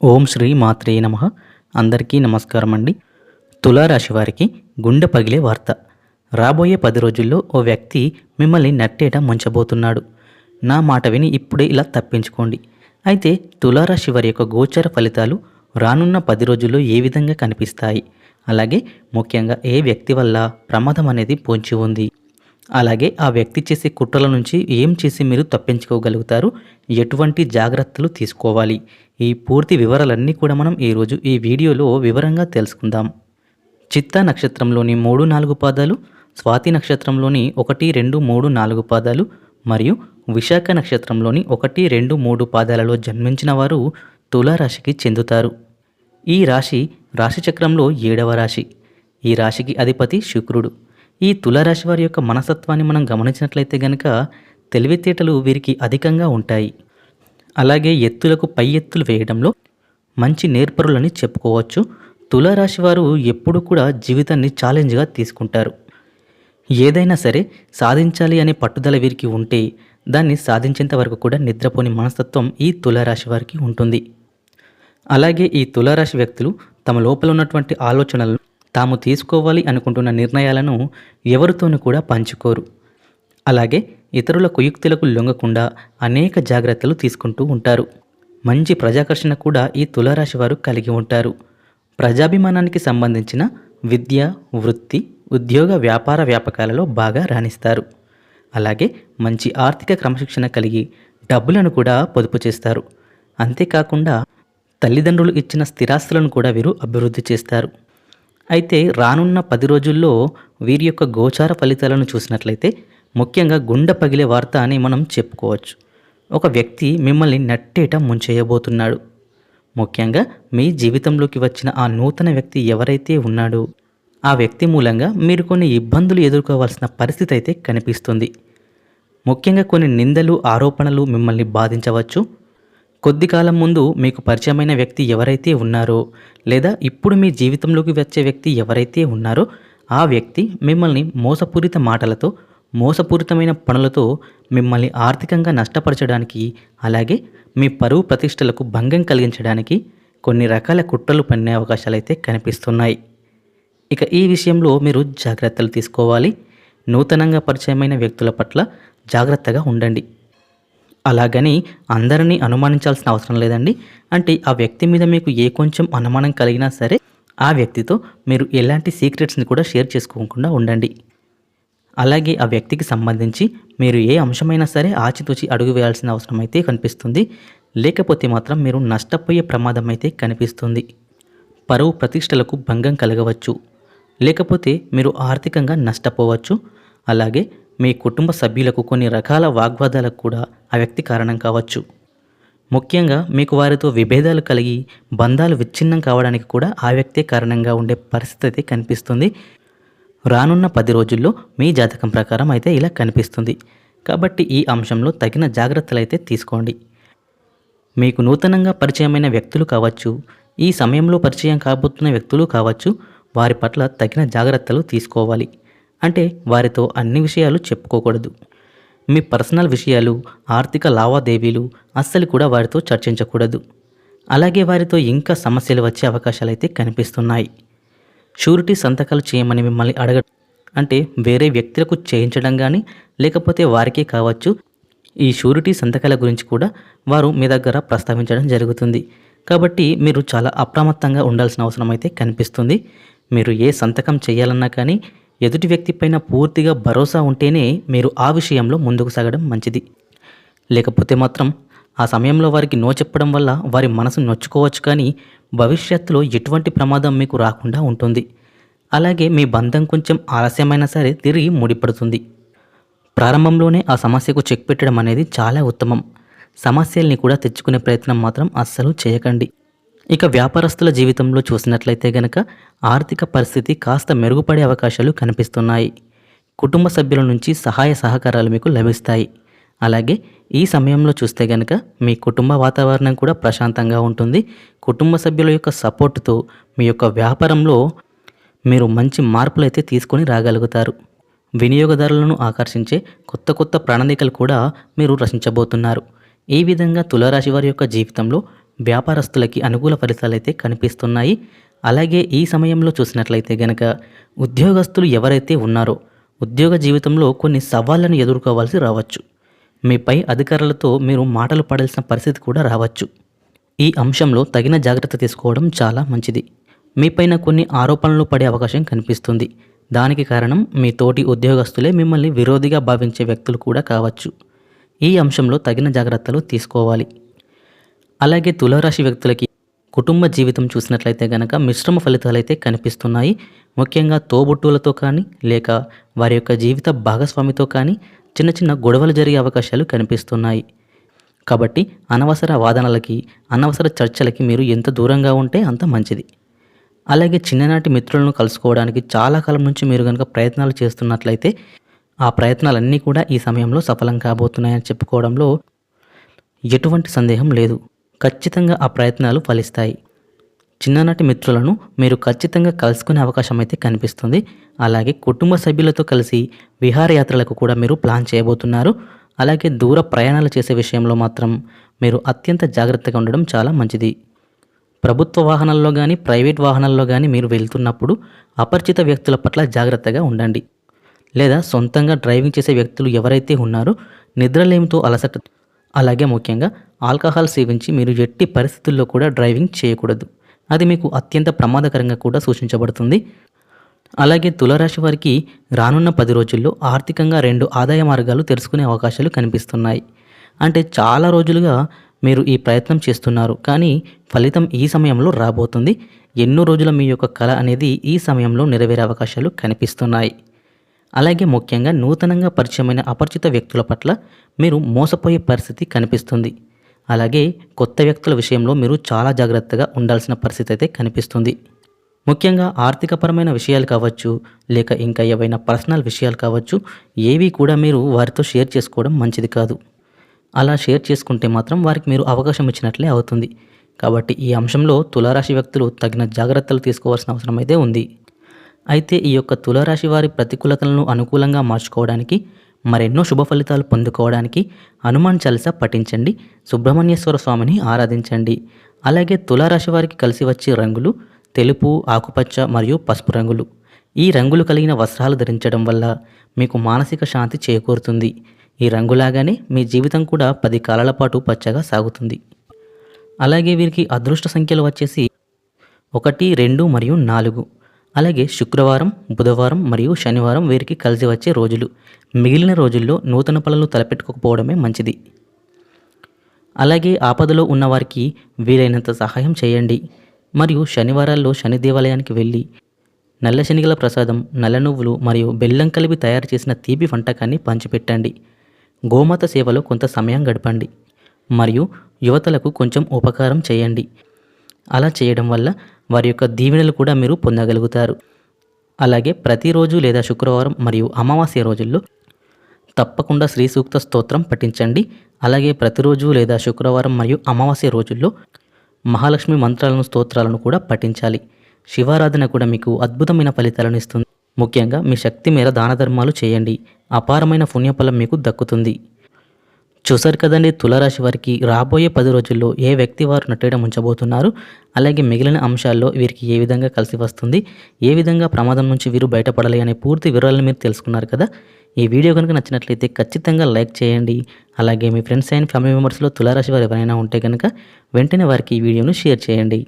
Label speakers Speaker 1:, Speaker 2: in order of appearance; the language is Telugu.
Speaker 1: ఓం శ్రీ మాత్రే నమ. అందరికీ నమస్కారం అండి. తులారాశి వారికి గుండె పగిలే వార్త. రాబోయే పది రోజుల్లో ఓ వ్యక్తి మిమ్మల్ని నట్టేట ముంచబోతున్నాడు. నా మాట విని ఇప్పుడే ఇలా తప్పించుకోండి. అయితే తులారాశి వారి యొక్క గోచర ఫలితాలు రానున్న పది రోజుల్లో ఏ విధంగా కనిపిస్తాయి? అలాగే ముఖ్యంగా ఏ వ్యక్తి వల్ల ప్రమాదం అనేది పొంచి ఉంది? అలాగే ఆ వ్యక్తి చేసే కుట్రల నుంచి ఏం చేసి మీరు తప్పించుకోగలుగుతారు? ఎటువంటి జాగ్రత్తలు తీసుకోవాలి? ఈ పూర్తి వివరాలన్నీ కూడా మనం ఈరోజు ఈ వీడియోలో వివరంగా తెలుసుకుందాం. చిత్తా నక్షత్రంలోని మూడు నాలుగు పాదాలు స్వాతి నక్షత్రంలోని ఒకటి రెండు మూడు నాలుగు పాదాలు మరియు విశాఖ నక్షత్రంలోని ఒకటి రెండు మూడు పాదాలలో జన్మించిన వారు తులారాశికి చెందుతారు. ఈ రాశి రాశిచక్రంలో ఏడవ రాశి. ఈ రాశికి అధిపతి శుక్రుడు. ఈ తులారాశి వారి యొక్క మనస్తత్వాన్ని మనం గమనించినట్లయితే గనక తెలివితేటలు వీరికి అధికంగా ఉంటాయి. అలాగే ఎత్తులకు పై ఎత్తులు వేయడంలో మంచి నేర్పరులని చెప్పుకోవచ్చు. తులారాశి వారు ఎప్పుడు కూడా జీవితాన్ని ఛాలెంజ్గా తీసుకుంటారు. ఏదైనా సరే సాధించాలి అనే పట్టుదల వీరికి ఉంటే దాన్ని సాధించేంత వరకు కూడా నిద్రపోని మనస్తత్వం ఈ తులారాశి వారికి ఉంటుంది. అలాగే ఈ తులారాశి వ్యక్తులు తమ లోపల ఉన్నటువంటి ఆలోచనలను తాము తీసుకోవాలి అనుకుంటున్న నిర్ణయాలను ఎవరితోనూ కూడా పంచుకోరు. అలాగే ఇతరుల కుయుక్తులకు లొంగకుండా అనేక జాగ్రత్తలు తీసుకుంటూ ఉంటారు. మంచి ప్రజాకర్షణ కూడా ఈ తులారాశి వారు కలిగి ఉంటారు. ప్రజాభిమానానికి సంబంధించిన విద్య వృత్తి ఉద్యోగ వ్యాపార వ్యాపకాలలో బాగా రాణిస్తారు. అలాగే మంచి ఆర్థిక క్రమశిక్షణ కలిగి డబ్బులను కూడా పొదుపు చేస్తారు. అంతేకాకుండా తల్లిదండ్రులు ఇచ్చిన స్థిరాస్తులను కూడా వీరు అభివృద్ధి చేస్తారు. అయితే రానున్న పది రోజుల్లో వీరి యొక్క గోచార ఫలితాలను చూసినట్లయితే ముఖ్యంగా గుండె పగిలే వార్త అని మనం చెప్పుకోవచ్చు. ఒక వ్యక్తి మిమ్మల్ని నట్టేట ముంచేయబోతున్నాడు. ముఖ్యంగా మీ జీవితంలోకి వచ్చిన ఆ నూతన వ్యక్తి ఎవరైతే ఉన్నాడో ఆ వ్యక్తి మూలంగా మీరు కొన్ని ఇబ్బందులు ఎదుర్కోవాల్సిన పరిస్థితి అయితే కనిపిస్తుంది. ముఖ్యంగా కొన్ని నిందలు ఆరోపణలు మిమ్మల్ని బాధించవచ్చు. కొద్ది కాలం ముందు మీకు పరిచయమైన వ్యక్తి ఎవరైతే ఉన్నారో లేదా ఇప్పుడు మీ జీవితంలోకి వచ్చే వ్యక్తి ఎవరైతే ఉన్నారో ఆ వ్యక్తి మిమ్మల్ని మోసపూరిత మాటలతో మోసపూరితమైన పనులతో మిమ్మల్ని ఆర్థికంగా నష్టపరచడానికి అలాగే మీ పరువు ప్రతిష్టలకు భంగం కలిగించడానికి కొన్ని రకాల కుట్రలు పన్నే అవకాశాలు అయితే కనిపిస్తున్నాయి. ఇక ఈ విషయంలో మీరు జాగ్రత్తలు తీసుకోవాలి. నూతనంగా పరిచయమైన వ్యక్తుల పట్ల జాగ్రత్తగా ఉండండి. అలాగని అందరినీ అనుమానించాల్సిన అవసరం లేదండి. అంటే ఆ వ్యక్తి మీద మీకు ఏ కొంచెం అనుమానం కలిగినా సరే ఆ వ్యక్తితో మీరు ఎలాంటి సీక్రెట్స్ని కూడా షేర్ చేసుకోకుండా ఉండండి. అలాగే ఆ వ్యక్తికి సంబంధించి మీరు ఏ అంశమైనా సరే ఆచితూచి అడుగు వేయాల్సిన అవసరం అయితే కనిపిస్తుంది. లేకపోతే మాత్రం మీరు నష్టపోయే ప్రమాదం అయితే కనిపిస్తుంది. పరువు ప్రతిష్టలకు భంగం కలగవచ్చు. లేకపోతే మీరు ఆర్థికంగా నష్టపోవచ్చు. అలాగే మీ కుటుంబ సభ్యులకు కొన్ని రకాల వాగ్వాదాలకు కూడా ఆ వ్యక్తి కారణం కావచ్చు. ముఖ్యంగా మీకు వారితో విభేదాలు కలిగి బంధాలు విచ్ఛిన్నం కావడానికి కూడా ఆ వ్యక్తే కారణంగా ఉండే పరిస్థితి అయితే కనిపిస్తుంది. రానున్న పది రోజుల్లో మీ జాతకం ప్రకారం అయితే ఇలా కనిపిస్తుంది. కాబట్టి ఈ అంశంలో తగిన జాగ్రత్తలు అయితే తీసుకోండి. మీకు నూతనంగా పరిచయమైన వ్యక్తులు కావచ్చు ఈ సమయంలో పరిచయం కాబోతున్న వ్యక్తులు కావచ్చు వారి పట్ల తగిన జాగ్రత్తలు తీసుకోవాలి. అంటే వారితో అన్ని విషయాలు చెప్పుకోకూడదు. మీ పర్సనల్ విషయాలు ఆర్థిక లావాదేవీలు అస్సలు కూడా వారితో చర్చించకూడదు. అలాగే వారితో ఇంకా సమస్యలు వచ్చే అవకాశాలు అయితే కనిపిస్తున్నాయి. షూరిటీ సంతకాలు చేయమని మిమ్మల్ని అడగ అంటే వేరే వ్యక్తులకు చేయించడం కానీ లేకపోతే వారికే కావచ్చు ఈ షూరిటీ సంతకాల గురించి కూడా వారు మీ దగ్గర ప్రస్తావించడం జరుగుతుంది. కాబట్టి మీరు చాలా అప్రమత్తంగా ఉండాల్సిన అవసరం అయితే కనిపిస్తుంది. మీరు ఏ సంతకం చేయాలన్నా కానీ ఎదుటి వ్యక్తిపైన పూర్తిగా భరోసా ఉంటేనే మీరు ఆ విషయంలో ముందుకు సాగడం మంచిది. లేకపోతే మాత్రం ఆ సమయంలో వారికి నో చెప్పడం వల్ల వారి మనసు నొచ్చుకోవచ్చు కానీ భవిష్యత్తులో ఎటువంటి ప్రమాదం మీకు రాకుండా ఉంటుంది. అలాగే మీ బంధం కొంచెం ఆలస్యమైనా సరే తిరిగి ముడిపడుతుంది. ప్రారంభంలోనే ఆ సమస్యకు చెక్ పెట్టడం అనేది చాలా ఉత్తమం. సమస్యల్ని కూడా తెచ్చుకునే ప్రయత్నం మాత్రం అస్సలు చేయకండి. ఇక వ్యాపారస్తుల జీవితంలో చూసినట్లయితే గనక ఆర్థిక పరిస్థితి కాస్త మెరుగుపడే అవకాశాలు కనిపిస్తున్నాయి. కుటుంబ సభ్యుల నుంచి సహాయ సహకారాలు మీకు లభిస్తాయి. అలాగే ఈ సమయంలో చూస్తే గనక మీ కుటుంబ వాతావరణం కూడా ప్రశాంతంగా ఉంటుంది. కుటుంబ సభ్యుల యొక్క సపోర్టుతో మీ యొక్క వ్యాపారంలో మీరు మంచి మార్పులైతే తీసుకొని రాగలుగుతారు. వినియోగదారులను ఆకర్షించే కొత్త కొత్త ప్రణాళికలు కూడా మీరు రచించబోతున్నారు. ఈ విధంగా తులారాశి వారి యొక్క జీవితంలో వ్యాపారస్తులకి అనుకూల ఫలితాలైతే కనిపిస్తున్నాయి. అలాగే ఈ సమయంలో చూసినట్లయితే గనక ఉద్యోగస్తులు ఎవరైతే ఉన్నారో ఉద్యోగ జీవితంలో కొన్ని సవాళ్ళను ఎదుర్కోవాల్సి రావచ్చు. మీపై అధికారులతో మీరు మాటలు పడాల్సిన పరిస్థితి కూడా రావచ్చు. ఈ అంశంలో తగిన జాగ్రత్త తీసుకోవడం చాలా మంచిది. మీపైన కొన్ని ఆరోపణలు పడే అవకాశం కనిపిస్తుంది. దానికి కారణం మీ తోటి ఉద్యోగస్తులే మిమ్మల్ని విరోధిగా భావించే వ్యక్తులు కూడా కావచ్చు. ఈ అంశంలో తగిన జాగ్రత్తలు తీసుకోవాలి. అలాగే తులారాశి వ్యక్తులకి కుటుంబ జీవితం చూసినట్లయితే గనక మిశ్రమ ఫలితాలు అయితే కనిపిస్తున్నాయి. ముఖ్యంగా తోబుట్టువులతో కానీ లేక వారి యొక్క జీవిత భాగస్వామితో కానీ చిన్న చిన్న గొడవలు జరిగే అవకాశాలు కనిపిస్తున్నాయి. కాబట్టి అనవసర వాదనలకి అనవసర చర్చలకి మీరు ఎంత దూరంగా ఉంటే అంత మంచిది. అలాగే చిన్ననాటి మిత్రులను కలుసుకోవడానికి చాలా కాలం నుంచి మీరు కనుక ప్రయత్నాలు చేస్తున్నట్లయితే ఆ ప్రయత్నాలన్నీ కూడా ఈ సమయంలో సఫలం కాబోతున్నాయని చెప్పుకోవడంలో ఎటువంటి సందేహం లేదు. ఖచ్చితంగా ఆ ప్రయత్నాలు ఫలిస్తాయి. చిన్ననాటి మిత్రులను మీరు ఖచ్చితంగా కలుసుకునే అవకాశం అయితే కనిపిస్తుంది. అలాగే కుటుంబ సభ్యులతో కలిసి విహారయాత్రలకు కూడా మీరు ప్లాన్ చేయబోతున్నారు. అలాగే దూర ప్రయాణాలు చేసే విషయంలో మాత్రం మీరు అత్యంత జాగ్రత్తగా ఉండడం చాలా మంచిది. ప్రభుత్వ వాహనాల్లో కానీ ప్రైవేట్ వాహనాల్లో కానీ మీరు వెళ్తున్నప్పుడు అపరిచిత వ్యక్తుల పట్ల జాగ్రత్తగా ఉండండి. లేదా సొంతంగా డ్రైవింగ్ చేసే వ్యక్తులు ఎవరైతే ఉన్నారో నిద్రలేమితో అలసట అలాగే ముఖ్యంగా ఆల్కహాల్ సేవించి మీరు ఎట్టి పరిస్థితుల్లో కూడా డ్రైవింగ్ చేయకూడదు. అది మీకు అత్యంత ప్రమాదకరంగా కూడా సూచించబడుతుంది. అలాగే తులరాశి వారికి రానున్న పది రోజుల్లో ఆర్థికంగా రెండు ఆదాయ మార్గాలు తెలుసుకునే అవకాశాలు కనిపిస్తున్నాయి. అంటే చాలా రోజులుగా మీరు ఈ ప్రయత్నం చేస్తున్నారు. కానీ ఫలితం ఈ సమయంలో రాబోతుంది. ఎన్నో రోజుల మీ యొక్క కళ అనేది ఈ సమయంలో నెరవేరే అవకాశాలు కనిపిస్తున్నాయి. అలాగే ముఖ్యంగా నూతనంగా పరిచయమైన అపరిచిత వ్యక్తుల పట్ల మీరు మోసపోయే పరిస్థితి కనిపిస్తుంది. అలాగే కొత్త వ్యక్తుల విషయంలో మీరు చాలా జాగ్రత్తగా ఉండాల్సిన పరిస్థితి అయితే కనిపిస్తుంది. ముఖ్యంగా ఆర్థికపరమైన విషయాలు కావచ్చు లేక ఇంకా ఏవైనా పర్సనల్ విషయాలు కావచ్చు ఏవి కూడా మీరు వారితో షేర్ చేసుకోవడం మంచిది కాదు. అలా షేర్ చేసుకుంటే మాత్రం వారికి మీరు అవకాశం ఇచ్చినట్లే అవుతుంది. కాబట్టి ఈ అంశంలో తులారాశి వ్యక్తులు తగిన జాగ్రత్తలు తీసుకోవాల్సిన అవసరం అయితే ఉంది. అయితే ఈ యొక్క తులారాశి వారి ప్రతికూలతలను అనుకూలంగా మార్చుకోవడానికి మరెన్నో శుభ ఫలితాలు పొందుకోవడానికి హనుమాన్ చాలీసా పఠించండి సుబ్రహ్మణ్యేశ్వర స్వామిని ఆరాధించండి. అలాగే తులారాశి వారికి కలిసి వచ్చే రంగులు తెలుపు ఆకుపచ్చ మరియు పసుపు రంగులు. ఈ రంగులు కలిగిన వస్త్రాలు ధరించడం వల్ల మీకు మానసిక శాంతి చేకూరుతుంది. ఈ రంగులాగానే మీ జీవితం కూడా పది కాలాల పాటు పచ్చగా సాగుతుంది. అలాగే వీరికి అదృష్ట సంఖ్యలు వచ్చేసి ఒకటి రెండు మరియు నాలుగు. అలాగే శుక్రవారం బుధవారం మరియు శనివారం వీరికి కలిసి వచ్చే రోజులు. మిగిలిన రోజుల్లో నూతన పనులు తలపెట్టుకోకపోవడమే మంచిది. అలాగే ఆపదలో ఉన్నవారికి వీలైనంత సహాయం చేయండి. మరియు శనివారాల్లో శని దేవాలయానికి వెళ్ళి నల్ల శనిగల ప్రసాదం నల్ల నువ్వులు మరియు బెల్లం కలిపి తయారు చేసిన తీపి వంటకాన్ని పంచిపెట్టండి. గోమాత సేవలో కొంత సమయం గడపండి. మరియు యువతలకు కొంచెం ఉపకారం చేయండి. అలా చేయడం వల్ల వారి యొక్క దీవెనలు కూడా మీరు పొందగలుగుతారు. అలాగే ప్రతిరోజు లేదా శుక్రవారం మరియు అమావాస్య రోజుల్లో తప్పకుండా శ్రీ సూక్త స్తోత్రం పఠించండి. అలాగే ప్రతిరోజు లేదా శుక్రవారం మరియు అమావాస్య రోజుల్లో మహాలక్ష్మి మంత్రాలను స్తోత్రాలను కూడా పఠించాలి. శివారాధన కూడా మీకు అద్భుతమైన ఫలితాలను ఇస్తుంది. ముఖ్యంగా మీ శక్తి మేర దాన ధర్మాలు చేయండి. అపారమైన పుణ్యఫలం మీకు దక్కుతుంది. చూసారు కదండి తులారాశి వారికి రాబోయే పది రోజుల్లో ఏ వ్యక్తి వారు నట్టేయడం ఉంచబోతున్నారు అలాగే మిగిలిన అంశాల్లో వీరికి ఏ విధంగా కలిసి వస్తుంది? ఏ విధంగా ప్రమాదం నుంచి వీరు బయటపడాలి అనే పూర్తి వివరాలను మీరు తెలుసుకున్నారు కదా? ఈ వీడియో కనుక నచ్చినట్లయితే ఖచ్చితంగా లైక్ చేయండి. అలాగే మీ ఫ్రెండ్స్ అండ్ ఫ్యామిలీ మెంబర్స్లో తులారాశి వారు ఎవరైనా ఉంటే కనుక వెంటనే వారికి ఈ వీడియోను షేర్ చేయండి.